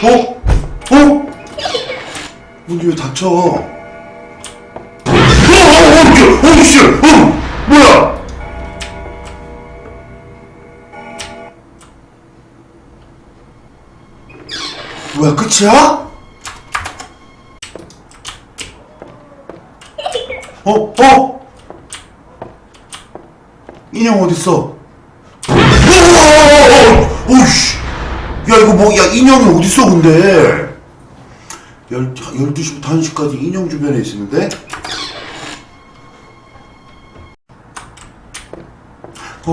어? 어? 문이 왜 닫혀? 어, 어, 어, 어, 씨, 어, 뭐야? 뭐야, 끝이야? 어, 어? 인형 어딨어? 오씨! 야, 이거 뭐, 야, 인형이 어딨어, 근데? 열, 12시부터 1시까지 인형 주변에 있었는데? 어,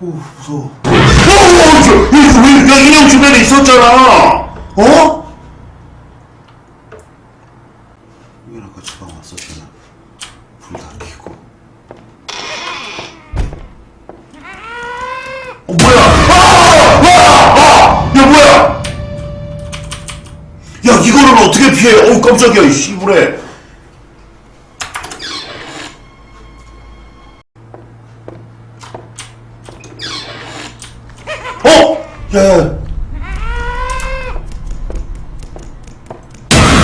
어, 무서워. 어, 왜, 왜, 야, 인형 주변에 있었잖아! 어? 이건 아까 주방 왔었잖아. 불다 켜고. 어, 뭐야! 아! 아! 아! 야, 뭐야! 야, 이거를 어떻게 피해? 어우, 깜짝이야, 이 씨부레. 어? 야, 야.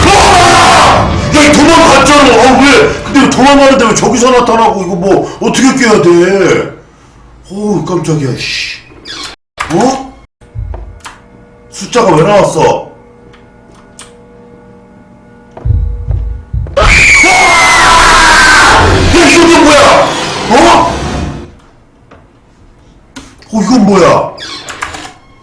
아! 야, 이 도망갔잖아. 아, 왜? 근데 왜 도망가는데 왜 저기서 나타나고, 이거 뭐, 어떻게 깨야 돼? 어우, 깜짝이야, 씨. 어? 숫자가 왜 나왔어? 아! 이게 뭐야? 어? 어 이건 뭐야?